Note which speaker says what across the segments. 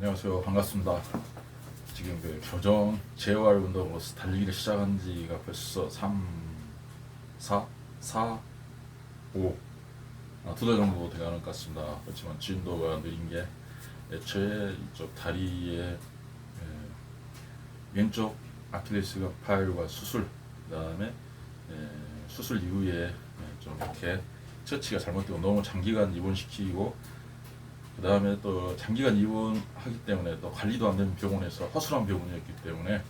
Speaker 1: 안녕하세요. 반갑습니다. 지금 그 교정 재활 운동으로서 달리기를 시작한 지가 벌써 3, 4, 4, 5, 아, 두달 정도 돼가는 것 같습니다. 그렇지만 진도가 느린 게 애초에 이쪽 다리에 에, 왼쪽 아킬레스건 파열과 수술, 그 다음에 수술 이후에 에, 좀 이렇게 처치가 잘못되고 너무 장기간 입원시키고 그 다음에 또 장기간 입원하기 때문에 또 관리도 안 되는 병원에서 허술한 병원이었기 때문에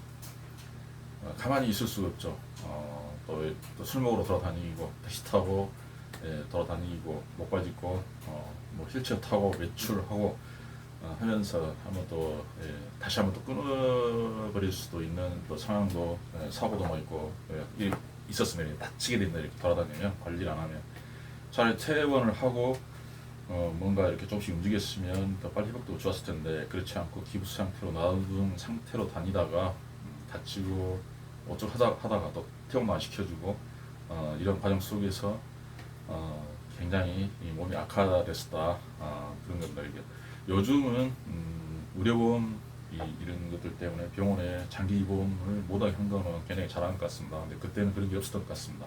Speaker 1: 어, 가만히 있을 수가 없죠. 어, 또술 먹으러 돌아다니고 택시 타고 예, 돌아다니고 목발 짚고 어, 뭐 휠체어 타고 외출하고 어, 하면서 한번 또 예, 다시 한번 또 끊어버릴 수도 있는 또 상황도 예, 사고도 많이 있고 예, 이- 있었으면 다치게 된다 이렇게 돌아다니면 관리를 안 하면 차라리 퇴원을 하고 어, 뭔가 이렇게 조금씩 움직였으면 더 빨리 회복도 좋았을 텐데 그렇지 않고 기부스 상태로 놔둔 상태로 다니다가 음, 다치고 어쩌고 하다, 하다가 또 퇴원만 시켜주고 어, 이런 과정 속에서 어, 굉장히 이 몸이 악화됐었다. 아, 그런 겁니다. 이게 요즘은 음, 의료보험 이, 이런 것들 때문에 병원에 장기 입원을 못하게 한 거는 굉장히 잘한 것 같습니다. 근데 그때는 그런 게 없었던 것 같습니다.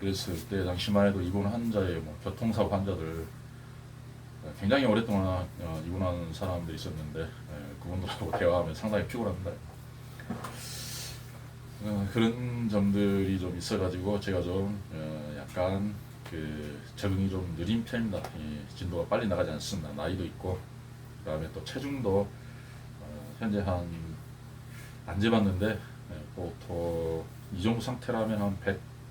Speaker 1: 그래서 그때 당시만 해도 입원 환자의 뭐 교통사고 환자들 굉장히 오랫동안 어, 입원한 사람들이 있었는데 예, 그분들하고 대화하면 상당히 피곤합니다. 어, 그런 점들이 좀 있어가지고 제가 좀 어, 약간 그 적응이 좀 느린 편입니다. 이 진도가 빨리 나가지 않습니다. 나이도 있고 그다음에 또 체중도 어, 현재 한 안 재봤는데 예, 보통 이 정도 상태라면 한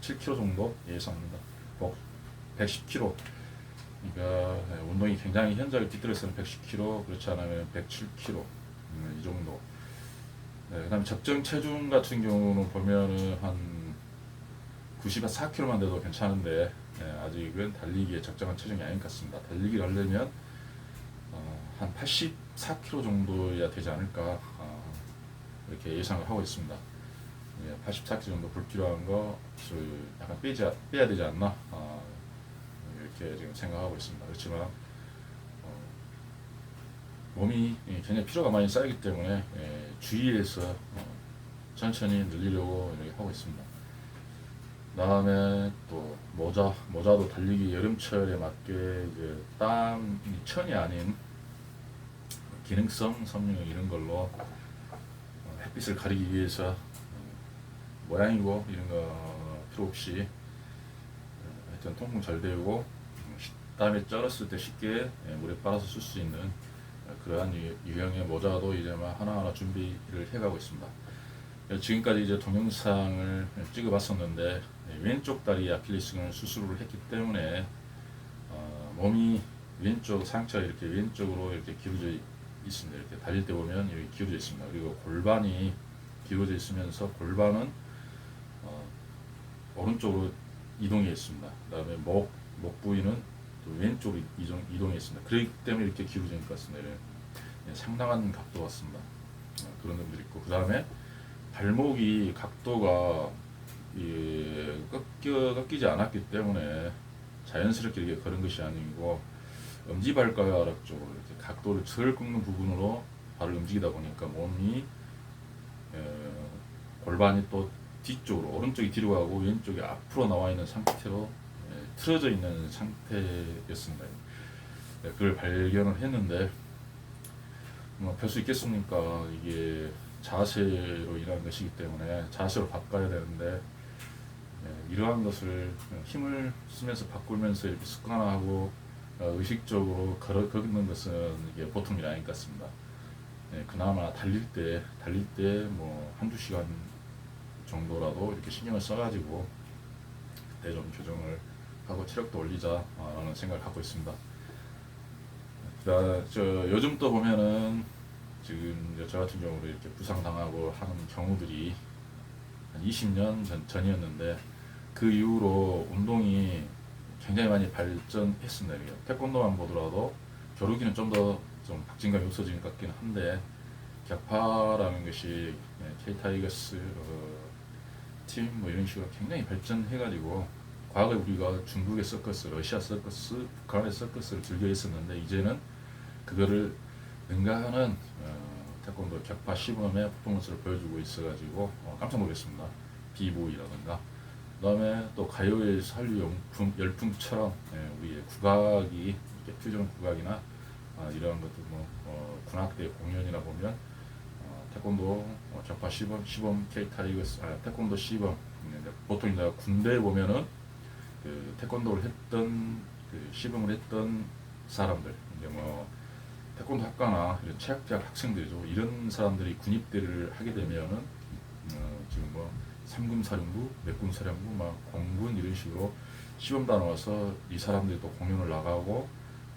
Speaker 1: 107kg 정도 예상합니다. 뭐 110kg 그러니까 예, 운동이 굉장히 현저하게 뒤틀어서는 110kg 그렇지 않으면 107kg 음, 이 정도. 네, 그다음에 적정 체중 같은 경우는 보면은 한 94kg만 돼도 괜찮은데 예, 아직은 달리기에 적정한 체중이 아닌 것 같습니다. 달리기를 하려면 어, 한 84kg 정도야 되지 않을까 어, 이렇게 예상을 하고 있습니다. 예, 84kg 정도 불필요한 것을 약간 빼지, 빼야 되지 않나 어, 이렇게 지금 생각하고 있습니다. 그렇지만 어, 몸이 예, 굉장히 피로가 많이 쌓이기 때문에 예, 주의해서 어, 천천히 늘리려고 이렇게 하고 있습니다. 다음에 또 모자, 모자도 달리기 여름철에 맞게 이제 땀 천이 아닌 기능성 섬유 이런 걸로 어, 햇빛을 가리기 위해서 어, 모양이고 이런 거 필요 없이 어, 하여튼 통풍 잘 되고 땀에 쩔었을 때 쉽게 예, 물에 빨아서 쓸 수 있는 어, 그러한 유- 유형의 모자도 이제 막 하나하나 준비를 해가고 있습니다. 예, 지금까지 이제 동영상을 찍어봤었는데 예, 왼쪽 다리 아킬레스건을 수술을 했기 때문에 어, 몸이 왼쪽 상처가 이렇게 왼쪽으로 이렇게 기울어져 있습니다. 이렇게 달릴 때 보면 이렇게 기울어져 있습니다. 그리고 골반이 기울어져 있으면서 골반은 어, 오른쪽으로 이동해 있습니다. 그다음에 목, 목 부위는 또 왼쪽으로 이동, 이동해 있습니다. 그렇기 때문에 이렇게 기울어진 것 같습니다. 예, 상당한 각도 같습니다. 어, 그런 점들이 있고 그 다음에 발목이 각도가 예, 꺾여, 꺾이지 않았기 때문에 자연스럽게 이렇게 걸은 것이 아니고 엄지발가락 쪽으로 이렇게 각도를 덜 꺾는 부분으로 발을 움직이다 보니까 몸이 에, 골반이 또 뒤쪽으로 오른쪽이 뒤로 가고 왼쪽이 앞으로 나와 있는 상태로 에, 틀어져 있는 상태였습니다. 네, 그걸 발견을 했는데 뭐 별 수 있겠습니까? 이게 자세로 일하는 것이기 때문에 자세로 바꿔야 되는데 예, 이러한 것을 힘을 쓰면서 바꾸면서 이렇게 습관화하고 어, 의식적으로 걸어 걷는 것은 이게 보통 일이 아닌 것 같습니다. 예, 그나마 달릴 때 달릴 때 뭐 한두 시간 정도라도 이렇게 신경을 써가지고 그때 좀 교정을 하고 체력도 올리자라는 생각을 갖고 있습니다. 저 요즘 또 보면은 지금 저 같은 경우도 이렇게 부상 당하고 하는 경우들이 한 20년 전, 전이었는데 그 이후로 운동이 굉장히 많이 발전했습니다. 태권도만 보더라도 겨루기는 좀 더 좀 박진감이 없어진 것 같긴 한데 격파라는 것이 K 타이거스 어, 팀뭐 이런 식으로 굉장히 발전해가지고 과거에 우리가 중국의 서커스, 러시아 서커스, 북한의 서커스를 즐겨 했었는데 이제는 그거를 능가 하는 어, 태권도 격파 시범의 퍼포먼스를 보여주고 있어가지고 어, 깜짝 놀랐습니다. 비보이라든가 그다음에 또 가요의 한류 열풍, 열풍처럼 예, 우리의 국악이 이렇게 퓨전 국악이나 아, 이러한 것들 뭐 어, 군악대 공연이나 보면 어, 태권도 어, 격파 시범 시범 K 타이거스 아, 태권도 시범 음, 이제 보통 이제 군대에 보면은 그 태권도를 했던 그 시범을 했던 사람들 이제 뭐 태권도 학과나 이런 체육대학 학생들이죠 이런 사람들이 군입대를 하게 되면은 어, 지금 뭐 삼군사령부, 몇군사령부, 막 공군 이런 식으로 시범 다 나와서 이 사람들이 또 공연을 나가고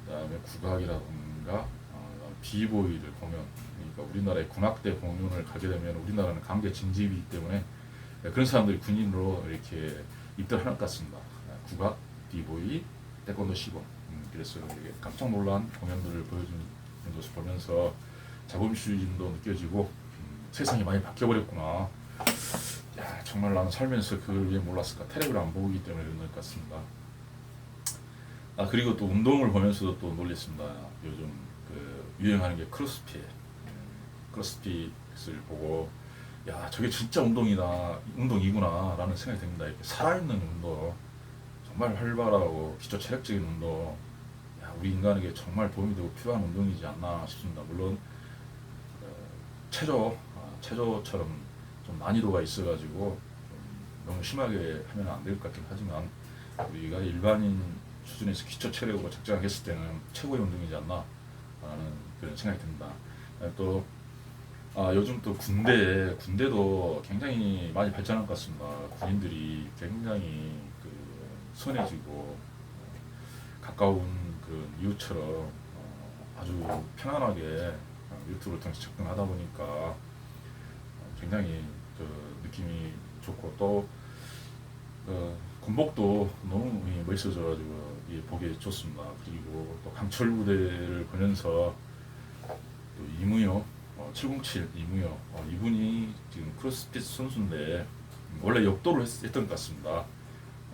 Speaker 1: 그다음에 국악이라든가 어, 비보이를 공연 그러니까 우리나라의 군악대 공연을 가게 되면 우리나라는 강제 징집이기 때문에 그런 사람들이 군인으로 이렇게 입대하는 것 같습니다. 국악, 비보이, 태권도 시범 음, 그래서 이게 깜짝 놀란 공연들을 보여주는 것을 보면서 자본주의도 느껴지고 음, 세상이 많이 바뀌어버렸구나. 야 정말 나는 살면서 그걸 왜 몰랐을까 테레비를 안 보기 때문에 그런 것 같습니다. 아 그리고 또 운동을 보면서도 또 놀랬습니다. 요즘 그 유행하는 게 크로스핏, 음, 크로스핏을 보고 야 저게 진짜 운동이다, 운동이구나 라는 생각이 듭니다. 이렇게 살아있는 운동, 정말 활발하고 기초 체력적인 운동, 야 우리 인간에게 정말 도움이 되고 필요한 운동이지 않나 싶습니다. 물론 어, 체조, 아, 체조처럼 좀 난이도가 있어가지고 좀 너무 심하게 하면 안 될 것 같긴 하지만 우리가 일반인 수준에서 기초 체력으로 적정했을 때는 최고의 운동이지 않나 라는 그런 생각이 듭니다. 또 아, 요즘 또 군대 군대도 굉장히 많이 발전한 것 같습니다. 군인들이 굉장히 그 선해지고 어, 가까운 그 이웃처럼 어, 아주 편안하게 어, 유튜브를 통해서 접근하다 보니까 어, 굉장히 그 느낌이 좋고 또 어, 군복도 너무 이 멋있어져가지고 이 보기 좋습니다. 그리고 또 강철 부대를 보면서 또 이무요 어, 707 이무요 어, 이분이 지금 크로스핏 선수인데 원래 역도를 했, 했던 것 같습니다.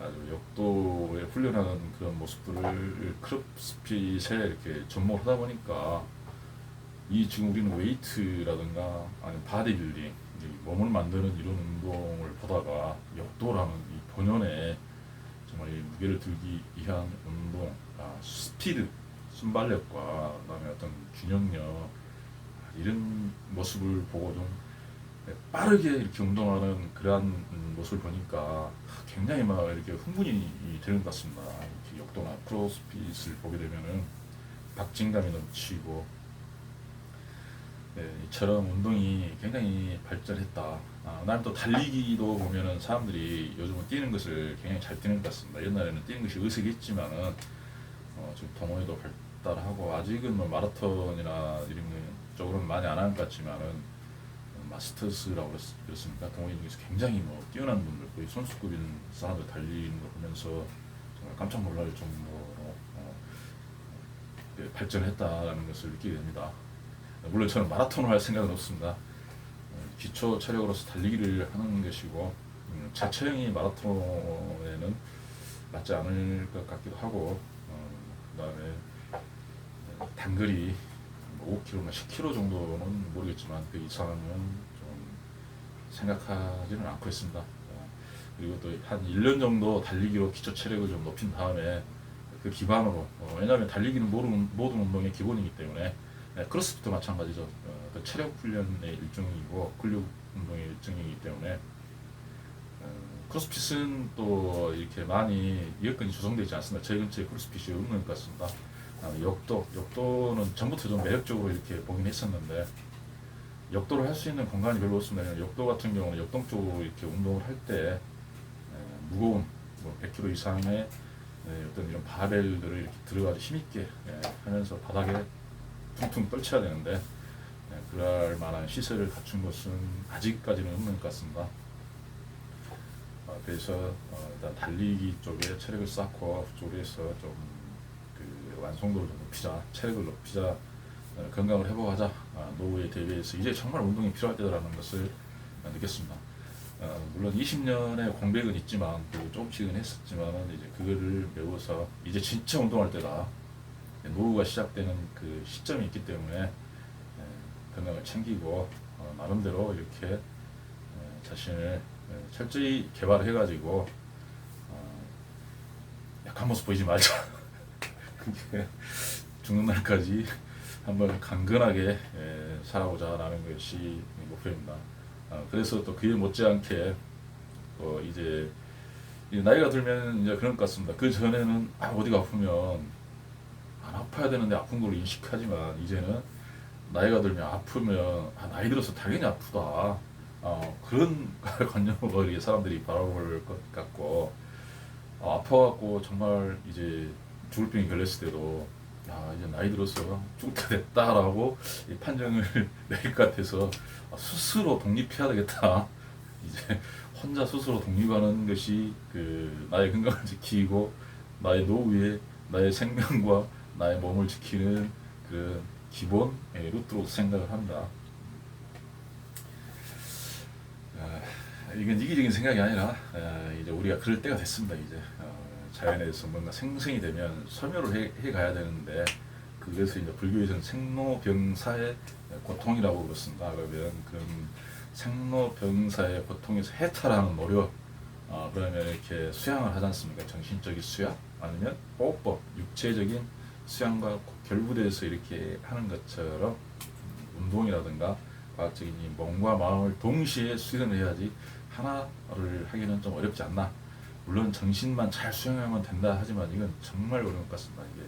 Speaker 1: 아주 역도에 훈련하는 그런 모습들을 크로스핏에 이렇게 접목하다 보니까 이 지금 우리는 웨이트라든가 아니면 바디빌딩 이 몸을 만드는 이런 운동을 보다가 역도라는 이 본연의 정말 이 무게를 들기 위한 운동, 아, 스피드, 순발력과 그다음에 어떤 균형력 아, 이런 모습을 보고 좀 빠르게 이렇게 운동하는 그러한 음, 모습을 보니까 굉장히 막 이렇게 흥분이 되는 것 같습니다. 이렇게 역도나 크로스핏을 보게 되면은 박진감이 넘치고 네, 이처럼 운동이 굉장히 발전했다. 아, 나는 또 달리기도 보면은 사람들이 요즘은 뛰는 것을 굉장히 잘 뛰는 것 같습니다. 옛날에는 뛰는 것이 의식했지만은 어, 지금 동호회도 발달하고 아직은 뭐 마라톤이나 이런 쪽으로는 많이 안 하는 것 같지만은 어, 마스터스라고 그랬, 그랬습니까? 동호회 중에서 굉장히 뭐 뛰어난 분들, 거의 선수급인 사람들 달리는 걸 보면서 정말 깜짝 놀랄 정도로 어, 네, 발전했다라는 것을 느끼게 됩니다. 물론 저는 마라톤을 할 생각은 없습니다. 어, 기초 체력으로서 달리기를 하는 것이고 음, 제 체형이 마라톤에는 맞지 않을 것 같기도 하고 어, 그다음에 단거리 5km나 10km 정도는 모르겠지만 그 이상은 좀 생각하지는 않고 있습니다. 어, 그리고 또 한 1년 정도 달리기로 기초 체력을 좀 높인 다음에 그 기반으로 어, 왜냐하면 달리기는 모든, 모든 운동의 기본이기 때문에 네, 크로스핏도 마찬가지죠. 어, 그 체력 훈련의 일종이고 근력 운동의 일종이기 때문에 어, 크로스핏은 또 이렇게 많이 여건이 조성되지 않습니다. 저희 근처에 크로스핏이 없는 것 같습니다. 아, 역도, 역도는 전부터 좀 매력적으로 이렇게 보긴 했었는데 역도를 할 수 있는 공간이 별로 없습니다. 역도 같은 경우는 역동 쪽으로 이렇게 운동을 할 때 무거운 뭐 100kg 이상의 네, 어떤 이런 바벨들을 이렇게 들어가서 힘있게 예, 하면서 바닥에 퉁퉁 떨쳐야 되는데 네, 그럴 만한 시설을 갖춘 곳은 아직까지는 없는 것 같습니다. 어, 그래서 어, 일단 달리기 쪽에 체력을 쌓고 그쪽에서 좀 그 완성도를 좀 높이자, 체력을 높이자, 어, 건강을 회복하자, 아, 노후에 대비해서 이제 정말 운동이 필요할 때라는 것을 느꼈습니다. 어, 물론 20년의 공백은 있지만 그 조금씩은 했었지만은 이제 그거를 메워서 이제 진짜 운동할 때다. 노후가 시작되는 그 시점이 있기 때문에 건강을 챙기고 어, 나름대로 이렇게 에, 자신을 에, 철저히 개발해가지고 어, 약한 모습 보이지 말자. 죽는 날까지 한번 강건하게 에, 살아보자 라는 것이 목표입니다. 어, 그래서 또 그에 못지않게 어, 이제 이 나이가 들면 이제 그런 것 같습니다. 그 전에는 아, 어디가 아프면 안 아파야 되는데 아픈 걸 인식하지만 이제는 나이가 들면 아프면 아, 나이 들어서 당연히 아프다. 어, 그런 관념으로 사람들이 바라볼 것 같고 어, 아파갖고 정말 이제 죽을 병이 걸렸을 때도 야 이제 나이 들어서 죽을 때 됐다라고 이 판정을 내릴 것 같아서 아, 스스로 독립해야 되겠다. 이제 혼자 스스로 독립하는 것이 그 나의 건강을 지키고 나의 노후에 나의 생명과 나의 몸을 지키는 그 기본 예, 루트로 생각을 합니다. 아, 이건 이기적인 생각이 아니라 아, 이제 우리가 그럴 때가 됐습니다. 이제 어, 자연에서 뭔가 생성이 되면 소멸을 해, 해 가야 되는데 그래서 이제 불교에서는 생로병사의 고통이라고 그렇습니다. 그러면 그런 생로병사의 고통에서 해탈하는 노력, 어, 그러면 이렇게 수양을 하지 않습니까? 정신적인 수양 아니면 호흡법, 육체적인 수양과 결부돼서 이렇게 하는 것처럼 운동이라든가 과학적인 이 몸과 마음을 동시에 수련을 해야지 하나를 하기는 좀 어렵지 않나. 물론 정신만 잘 수양하면 된다 하지만 이건 정말 어려운 것 같습니다. 이게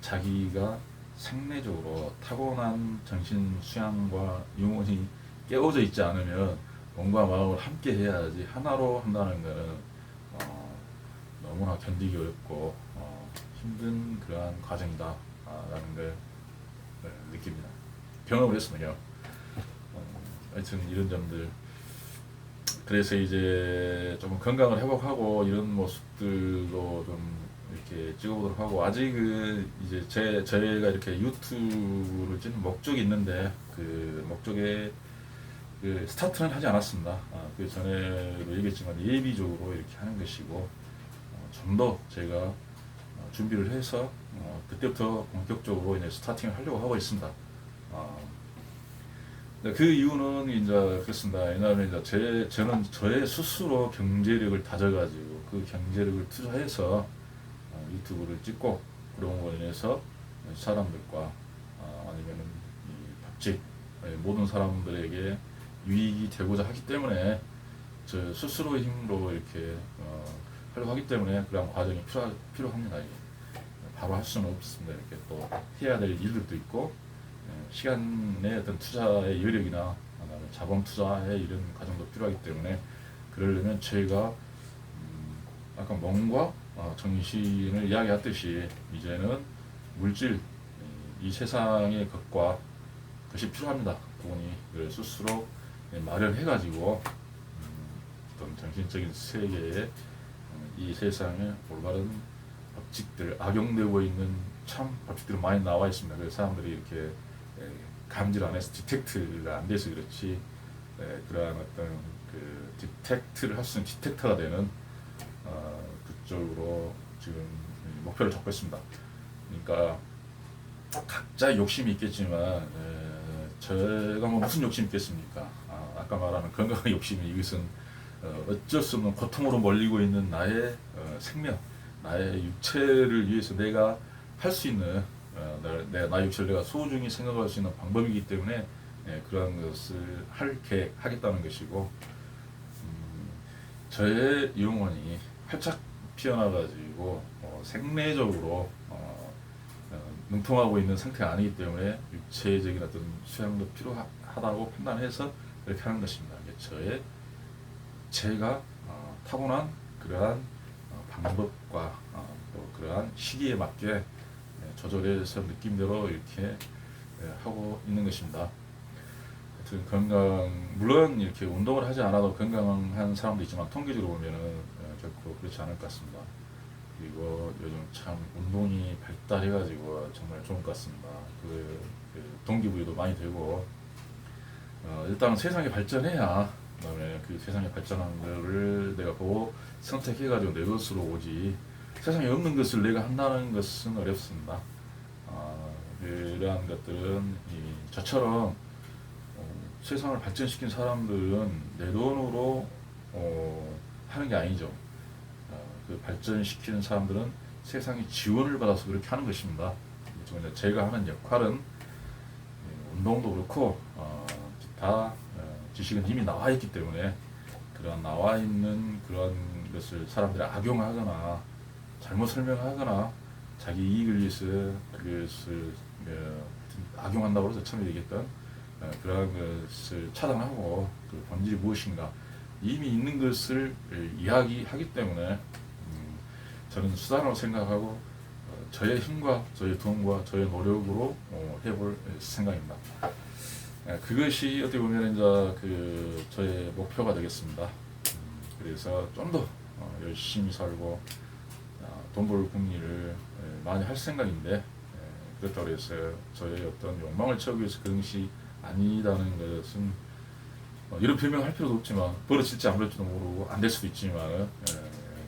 Speaker 1: 자기가 생내적으로 타고난 정신 수양과 영혼이 깨어져 있지 않으면 몸과 마음을 함께 해야지 하나로 한다는 것은 어, 너무나 견디기 어렵고 어, 힘든 그러한 과정이다라는 걸 네, 느낍니다. 경험을 했으면요. 어, 하여튼 이런 점들 그래서 이제 좀 건강을 회복하고 이런 모습들도 좀 이렇게 찍어보도록 하고 아직은 이제 제 저희가 이렇게 유튜브를 찍는 목적이 있는데 그 목적에 그 스타트는 하지 않았습니다. 아, 그 전에도 얘기했지만 예비적으로 이렇게 하는 것이고 어, 좀더 제가 어, 준비를 해서 어, 그때부터 본격적으로 이제 스타팅을 하려고 하고 있습니다. 아, 네, 그 이유는 이제 그렇습니다. 왜냐하면 이제 제 저는 저의 스스로 경제력을 다져가지고 그 경제력을 투자해서 어, 유튜브를 찍고 그런 거로 인해서 사람들과 어, 아니면은 이 밥집 예, 모든 사람들에게 유익이 되고자 하기 때문에 저 스스로의 힘으로 이렇게 어, 하려고 하기 때문에 그런 과정이 필요, 필요합니다. 바로 할 수는 없습니다. 이렇게 또 해야 될 일들도 있고 예, 시간의 어떤 투자의 여력이나 자본 투자의 이런 과정도 필요하기 때문에 그러려면 저희가 음, 아까 몸과 어, 정신을 이야기했듯이 이제는 물질 이 세상의 것과 그것이 필요합니다. 그걸 스스로 마련해가지고 음, 어떤 정신적인 세계에 어, 이 세상에 올바른 법칙들 악용되고 있는 참 법칙들이 많이 나와 있습니다. 그래서 사람들이 이렇게 에, 감지를 안 해서 디텍트가 안 돼서 그렇지 에, 그러한 어떤 그 디텍트를 할 수 있는 디텍터가 되는 어, 그쪽으로 지금 목표를 잡고 있습니다. 그러니까 각자 욕심이 있겠지만 에, 제가 뭐 무슨 욕심이 있겠습니까? 아, 아까 말하는 건강의 욕심이 이것은 어, 어쩔 수 없는 고통으로 몰리고 있는 나의 어, 생명, 나의 육체를 위해서 내가 할 수 있는 어, 내, 내, 나의 육체를 내가 소중히 생각할 수 있는 방법이기 때문에 예, 그러한 것을 할 계획 하겠다는 것이고 음, 저의 영혼이 활짝 피어나가지고 어, 생내적으로 어, 어, 능통하고 있는 상태가 아니기 때문에 육체적인 어떤 수양도 필요하다고 판단해서 이렇게 하는 것입니다. 이게 저의 제가 어, 타고난 그러한 어, 방법과 어, 또 그러한 시기에 맞게 예, 조절해서 느낌대로 이렇게 예, 하고 있는 것입니다. 하여튼 건강 물론 이렇게 운동을 하지 않아도 건강한 사람도 있지만 통계적으로 보면은 예, 결코 그렇지 않을 것 같습니다. 그리고 요즘 참 운동이 발달해가지고 정말 좋은 것 같습니다. 그, 그 동기부여도 많이 되고 어, 일단 세상이 발전해야 그다음에 그 세상에 발전한 거를 내가 보고 선택해가지고 내 것으로 오지 세상에 없는 것을 내가 한다는 것은 어렵습니다. 어, 그러한 것들은 이 저처럼 세상을 발전시킨 사람들은 내 돈으로 어, 하는 게 아니죠. 어, 그 발전시키는 사람들은 세상의 지원을 받아서 그렇게 하는 것입니다. 제가 하는 역할은 예, 운동도 그렇고 어, 기타 어, 지식은 이미 나와 있기 때문에 그런 나와 있는 그런 것을 사람들이 악용하거나 잘못 설명하거나 자기 이익을 위해서 그것을 어, 악용한다고 해서 처음에 얘기했던 어, 그러한 것을 차단하고 그 본질이 무엇인가 이미 있는 것을 어, 이야기하기 때문에 음, 저는 수단으로 생각하고 어, 저의 힘과 저의 돈과 저의 노력으로 어, 해볼 생각입니다. 예, 그것이 어떻게 보면 이제 그 저의 목표가 되겠습니다. 음, 그래서 좀 더 열심히 살고 아, 돈 벌 궁리를 예, 많이 할 생각인데 예, 그렇다고 해서 저의 어떤 욕망을 채우기 위해서 그런 것이 아니라는 것은 어, 이런 표명할 필요도 없지만 벌어질지 안 벌어질지도 모르고 안 될 수도 있지만 예,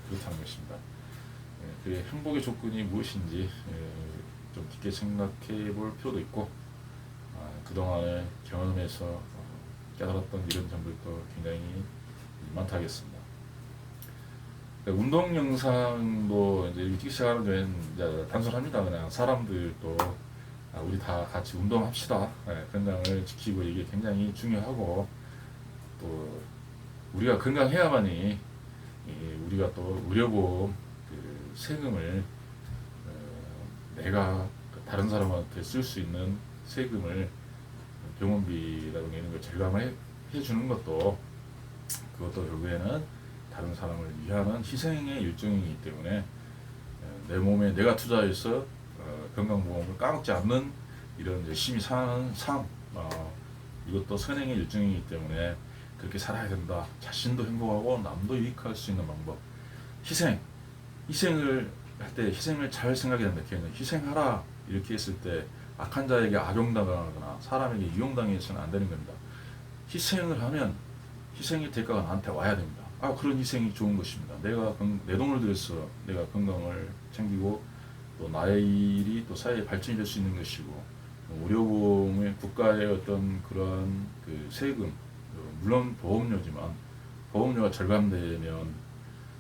Speaker 1: 그렇다는 것입니다. 예, 그의 행복의 조건이 무엇인지 예, 좀 깊게 생각해 볼 필요도 있고 아, 그동안의 경험에서 어, 깨달았던 이런 점들도 굉장히 많다겠습니다. 그러니까 운동 영상도 이제 찍기 시작하는 데는 이제 단순합니다. 그냥 사람들도 아, 우리 다 같이 운동합시다. 예, 건강을 지키고 이게 굉장히 중요하고 또 우리가 건강해야만이 이 우리가 또 의료보험 그 세금을 어, 내가 그 다른 사람한테 쓸 수 있는 세금을 병원비라든가 이런 걸 절감을 해, 해주는 것도 그것도 결국에는 다른 사람을 위하는 희생의 일종이기 때문에 어, 내 몸에 내가 투자해서 어, 건강보험을 까먹지 않는 이런 열심히 사는 삶 어, 이것도 선행의 일종이기 때문에 그렇게 살아야 된다. 자신도 행복하고 남도 유익할 수 있는 방법. 희생. 희생을 할 때 희생을 잘 생각해야 된다. 걔는 희생하라 이렇게 했을 때 악한 자에게 악용당하거나 사람에게 이용당해서는 안 되는 겁니다. 희생을 하면 희생의 대가가 나한테 와야 됩니다. 아 그런 희생이 좋은 것입니다. 내가 건- 내 돈을 들여서 내가 건강을 챙기고 또 나의 일이 또 사회의 발전이 될 수 있는 것이고 의료보험의 국가의 어떤 그런 그 세금 어, 물론 보험료지만 보험료가 절감되면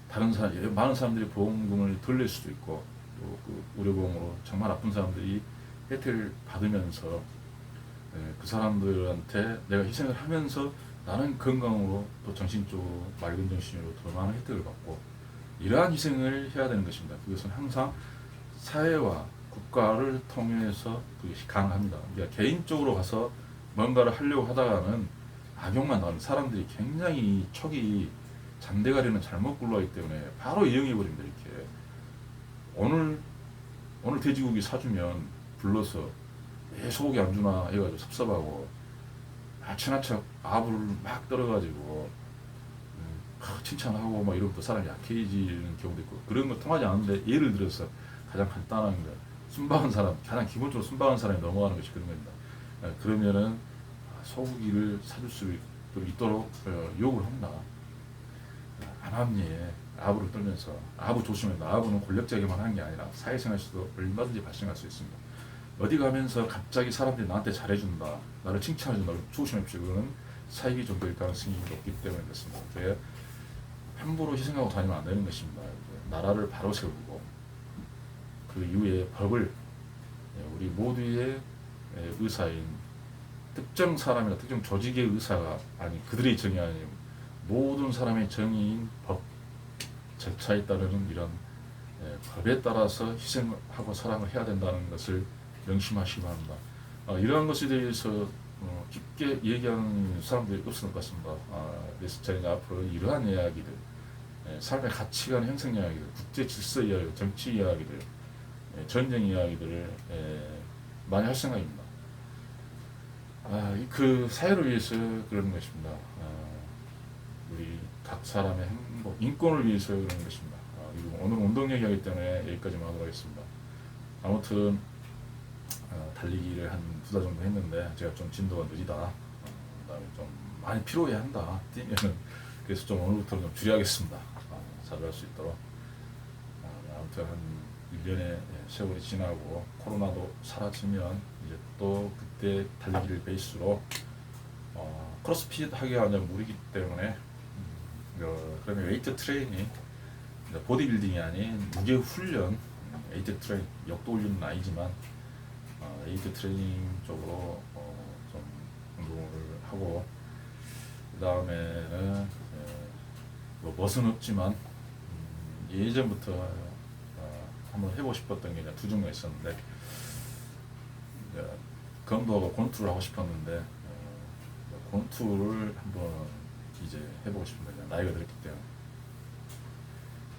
Speaker 1: 다른 사람 많은 사람들이 보험금을 덜 낼 수도 있고 또 그 의료보험으로 정말 아픈 사람들이 혜택을 받으면서 예, 그 사람들한테 내가 희생을 하면서 나는 건강으로 또 정신적으로 맑은 정신으로 더 많은 혜택을 받고 이러한 희생을 해야 되는 것입니다. 그것은 항상 사회와 국가를 통해서 그것이 가능합니다. 우리가 개인적으로 가서 뭔가를 하려고 하다가는 악용만 나오는 사람들이 굉장히 촉이 잠대가리는 잘못 굴러가기 때문에 바로 이용해 버립니다. 이렇게 오늘 오늘 돼지고기 사주면 불러서 왜 소고기 안 주나 해가지고 섭섭하고 아, 척 아부를 막 떨어가지고 음, 막 칭찬하고 막 이러면 또 사람이 약해지는 경우도 있고 그런 거 통하지 않는데 예를 들어서 가장 간단한 거 순박한 사람 가장 기본적으로 순박한 사람이 넘어가는 것이 그런 겁니다. 아, 그러면은 아, 소고기를 사줄 수 있도록 어, 요구를 합니다. 안 합니 아부를 떨면서 아부 조심해라 아부는 권력자에게만 하는 게 아니라 사회생활에서도 얼마든지 발생할 수 있습니다 어디 가면서 갑자기 사람들이 나한테 잘해준다 나를 칭찬해준다 조심합시오 그거는 사익이 좀될 가능성이 높기 때문에 그렇습니다. 그래 함부로 희생하고 다니면 안 되는 것입니다. 나라를 바로 세우고 그 이후에 법을 예, 우리 모두의 예, 의사인 특정 사람이나 특정 조직의 의사가 아니 그들의 정이 아니고 모든 사람의 정의인 법 절차에 따르는 이런 예, 법에 따라서 희생하고 사랑을 해야 된다는 것을 명심하시기 바랍니다. 아, 이러한 것에 대해서 어, 깊게 얘기하는 사람들이 없을 것 같습니다. 아, 저희가 앞으로 이러한 이야기들, 예, 삶의 가치관 형성 이야기들, 국제 질서 이야기, 정치 이야기들, 예, 전쟁 이야기들을 예, 많이 할 생각입니다. 아, 이그 사회를 위해서 그러는 것입니다. 아, 우리 각 사람의 행복, 인권을 위해서 그러는 것입니다. 아, 그리고 오늘 운동 얘기하기 때문에 여기까지만 하도록 하겠습니다. 아무튼 어, 달리기를 한 두 달 정도 했는데 제가 좀 진도가 느리다. 어, 그다음에 좀 많이 피로해 한다. 뛰면은 그래서 좀 오늘부터 좀 줄여야겠습니다. 어, 자주 할 수 있도록. 아, 아무튼 한 1년의 세월이 지나고 코로나도 사라지면 이제 또 그때 달리기를 베이스로 어, 크로스핏 하기가 완전 무리기 때문에 음, 어, 그러면 웨이트 트레이닝 보디빌딩이 아닌 무게 훈련 음, 웨이트 트레이닝 역도 아니지만 어, 웨이트 트레이닝 쪽으로 어, 좀 운동을 하고 그 다음에는 뭐 멋은 없지만 음, 예전부터 어, 한번 해보고 싶었던 게 이제 두 종류가 있었는데 이제 검도하고 권투를 하고 싶었는데 어, 권투를 한번 이제 해보고 싶은데 나이가 들었기 때문에.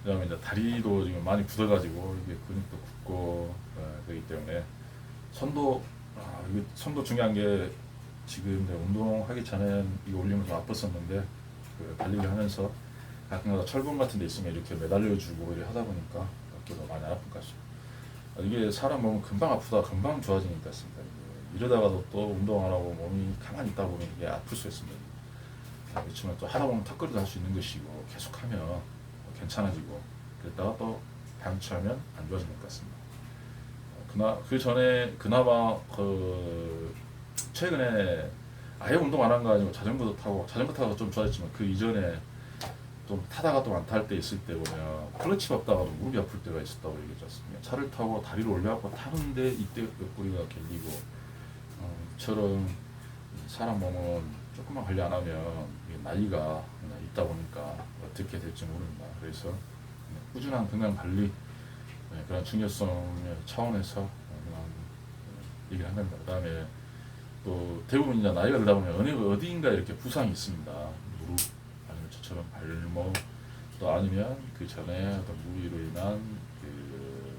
Speaker 1: 그다음에 이제 다리도 지금 많이 굳어가지고 이게 근육도 굳고 어, 그렇기 때문에 손도 아, 손도 중요한 게 지금 이제 운동하기 전에 이거 올리면 좀 아팠었는데 그 달리기 하면서 가끔가다 철봉 같은 데 있으면 이렇게 매달려주고 이렇게 하다 보니까 어깨가 많이 아플 것 같습니다. 아, 이게 사람 몸은 금방 아프다 금방 좋아지는 것 같습니다. 이러다가도 또 운동 안 하고 몸이 가만히 있다 보면 이게 아플 수 있습니다. 아, 그렇지만 또 하다 보면 턱걸이도 할 수 있는 것이고 계속하면 괜찮아지고 그랬다가 또 방치하면 안 좋아지는 것 같습니다. 어, 그나 그 전에 그나마 그 최근에 아예 운동 안 한 거 아니고 자전거도 타고 자전거 타고 좀 좋아졌지만 그 이전에 좀 타다가 또 안 탈 때 있을 때 보면 클러치 밟다가도 무릎이 아플 때가 있었다고 얘기했지 않습니까? 차를 타고 다리를 올려갖고 타는데 이때 옆구리가 결리고 어, 처럼 사람 몸은 조금만 관리 안 하면 나이가 있다 보니까 어떻게 될지 모릅니다. 그래서 꾸준한 건강 관리 네, 그런 중요성 차원에서 얘기를 한 겁니다. 그 다음에 또 대부분 이제 나이가 들다 보면 어느 어디인가 이렇게 부상이 있습니다. 무릎 아니면 저처럼 발목 또 아니면 그 전에 어떤 무리로 인한 그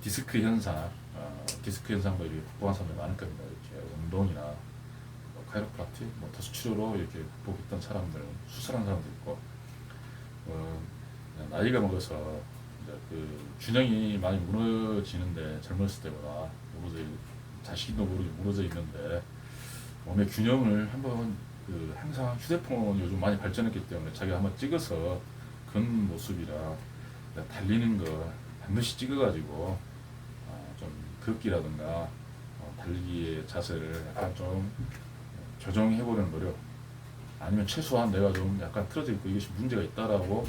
Speaker 1: 디스크 현상, 어, 디스크 현상도 이렇게 극복한 사람들이 많을 겁니다. 이렇게 운동이나 뭐 카이로프라틱, 뭐 도수 치료로 이렇게 극복했던 사람들, 수술한 사람도 있고, 어, 나이가 먹어서 그 균형이 많이 무너지는데 젊었을 때보다 무너져 있- 자식도 모르게 무너져 있는데 몸의 균형을 한번 그 항상 휴대폰 요즘 많이 발전했기 때문에 자기가 한번 찍어서 근 모습이라 달리는 거 반드시 찍어가지고 어, 좀 걷기라든가 어, 달리기의 자세를 약간 좀 교정해보려는 노력 아니면 최소한 내가 좀 약간 틀어져 있고 이것이 문제가 있다라고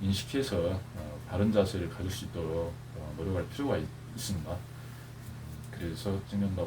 Speaker 1: 인식해서 어, 바른 자세를 가질 수 있도록 어, 노력할 필요가 있, 습니다. 그래서 찍는다고